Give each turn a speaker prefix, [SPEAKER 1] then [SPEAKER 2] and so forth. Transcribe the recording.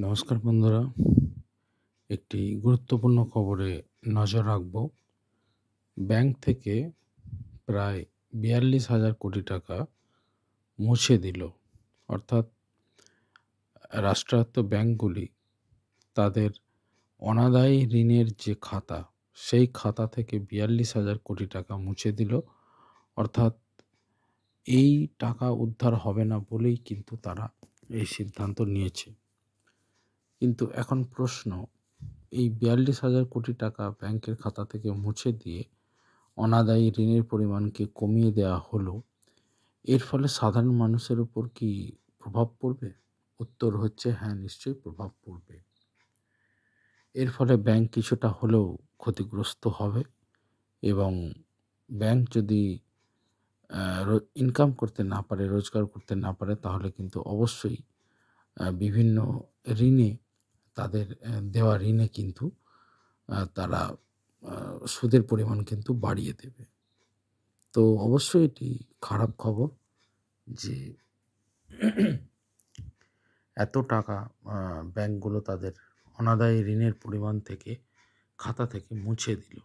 [SPEAKER 1] নমস্কার বন্ধুরা। একটি গুরুত্বপূর্ণ খবরে নজর রাখব। ব্যাংক থেকে প্রায় বিয়াল্লিশ হাজার কোটি টাকা মুছে দিল। অর্থাৎ রাষ্ট্রায়ত্ত ব্যাংকগুলি তাদের অনাদায়ী ঋণের যে খাতা, সেই খাতা থেকে বিয়াল্লিশ হাজার কোটি টাকা মুছে দিল। অর্থাৎ এই টাকা উদ্ধার হবে না বলেই কিন্তু তারা এই সিদ্ধান্ত নিয়েছে। কিন্তু এখন প্রশ্ন, এই বিয়াল্লিশ হাজার কোটি টাকা ব্যাংকের খাতা থেকে মুছে দিয়ে অনাদায়ী ঋণের পরিমাণকে কমিয়ে দেওয়া হলো, এর ফলে সাধারণ মানুষের উপর কি প্রভাব পড়বে? উত্তর হচ্ছে হ্যাঁ নিশ্চয়ই প্রভাব পড়বে। এর ফলে ব্যাংক কিছুটা হলেও ক্ষতিগ্রস্ত হবে এবং ব্যাংক যদি ইনকাম করতে না পারে, রোজগার করতে না পারে, তাহলে কিন্তু অবশ্যই বিভিন্ন ঋণে তাদের দেওয়া ঋণে কিন্তু তারা সুদের পরিমাণ কিন্তু বাড়িয়ে দেবে। তো অবশ্যই এটি খারাপ খবর যে, এত টাকা ব্যাংকগুলো তাদের অনাদায়ী ঋণের পরিমাণ থেকে, খাতা থেকে মুছে দিল।